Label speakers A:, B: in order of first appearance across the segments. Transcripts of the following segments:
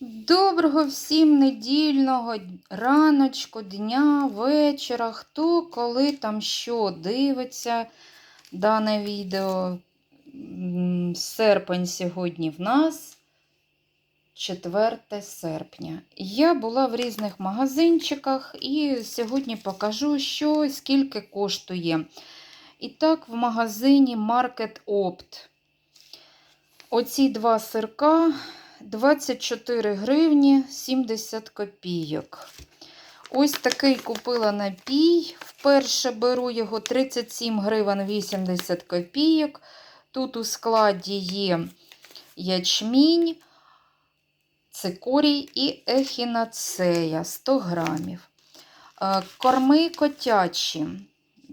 A: Доброго всім недільного раночку, дня, вечора. Хто коли там що дивиться дане відео. Серпень сьогодні в нас 4 серпня. Я була в різних магазинчиках і сьогодні покажу, що скільки коштує. І так, в магазині Market Opt. Оці два сирка 24 гривні 70 копійок. Ось такий купила напій. Вперше беру його 37 гривень 80 копійок. Тут у складі є ячмінь, цикорій і ехінацея 100 грамів. Е, Корми котячі.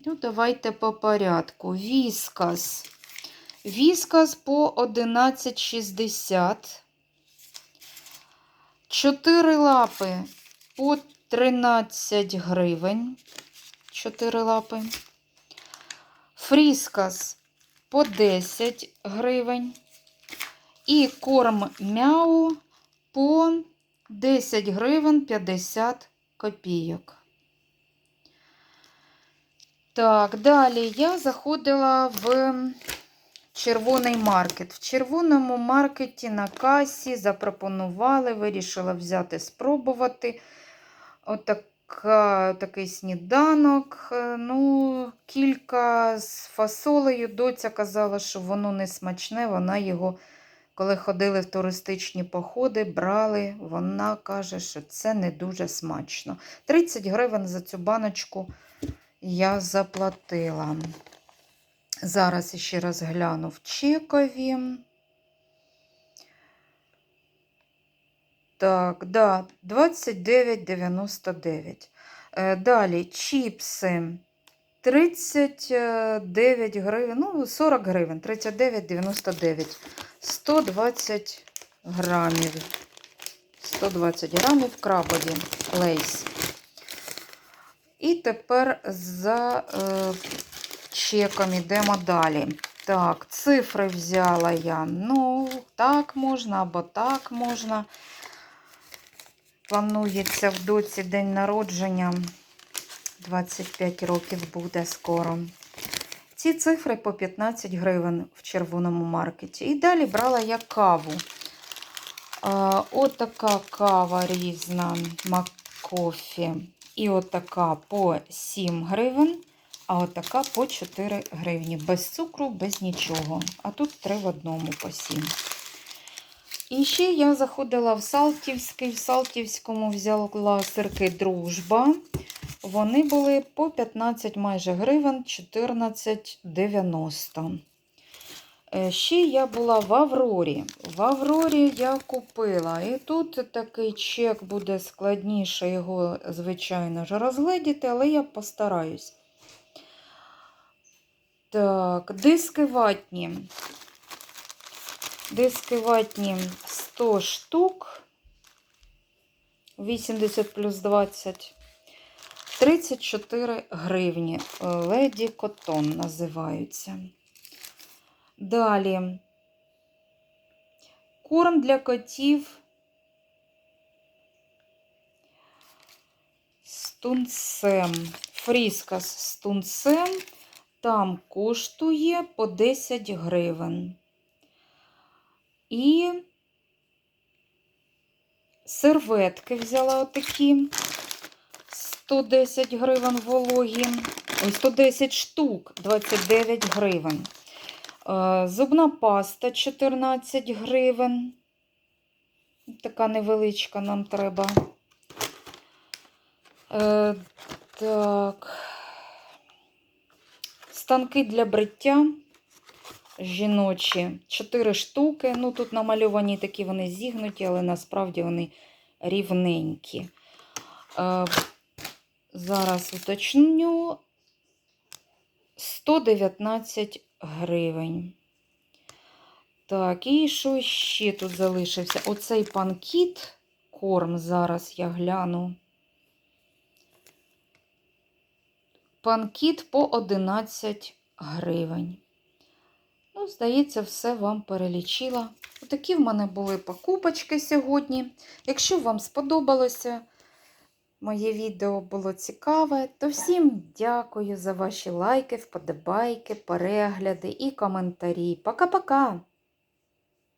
A: Ну, давайте по порядку. Віскас. Віскас по 11,60. Чотири лапи по 13 гривень. Чотири лапи. Фріскас по 10 гривень. І корм мяу по 10 гривень 50 копійок. Так, далі я заходила в червоний маркет. В червоному маркеті на касі запропонували, вирішила взяти, спробувати. Отака, такий сніданок. Е, Ну, кілька з фасолею. Доця казала, що воно не смачне. Вона його, коли ходили в туристичні походи, брали. Вона каже, що це не дуже смачно. 30 гривень за цю баночку я заплатила. Зараз ще раз гляну в чекові. Так, да, 29,99. Е, Далі чіпси 39 гривень, ну, 40 гривень, 39,99. 120 грамів. 120 грамів крабові лейс. І тепер за е, чеком йдемо далі. Так, цифри взяла я. Ну, так можна або так можна. Планується в доці день народження. 25 років буде скоро. Ці цифри по 15 гривень в червоному маркеті. І далі брала я каву. Отака кава різна Маккофі. І отака по 7 гривень. А отака по 4 гривні. Без цукру, без нічого. А тут 3 в одному по 7. І ще я заходила в Салтівський. В Салтівському взяла сирки Дружба. Вони були по 15 майже гривень 14,90. Е, Ще я була в Аврорі. В Аврорі я купила. І тут такий чек буде складніше його, звичайно ж, розгледіти, але я постараюсь. Так, диски ватні. Диски ватні 100 штук. 80 плюс 20. 34 гривні. Леді Котон називаються. Далі. Корм для котів. З тунцем. Фріскас з тунцем. Там коштує по 10 гривень. І серветки взяла отакі 110 гривень вологі. Ой, 110 штук 29 гривень. Е, Зубна паста 14 гривень. Така невеличка нам треба. Е, Так. Станки для бриття жіночі. 4 штуки. Ну, тут намальовані такі вони зігнуті, але насправді вони рівненькі. Е, Зараз уточню 119 гривень. Так, і що ще тут залишився? Оцей панкіт корм, зараз я гляну. Панкіт по 11 гривень. Ну, здається, все вам перелічила. Отакі в мене були покупочки сьогодні. Якщо вам сподобалося моє відео було цікаве, то всім дякую за ваші лайки, вподобайки, перегляди і коментарі. Пока-пока!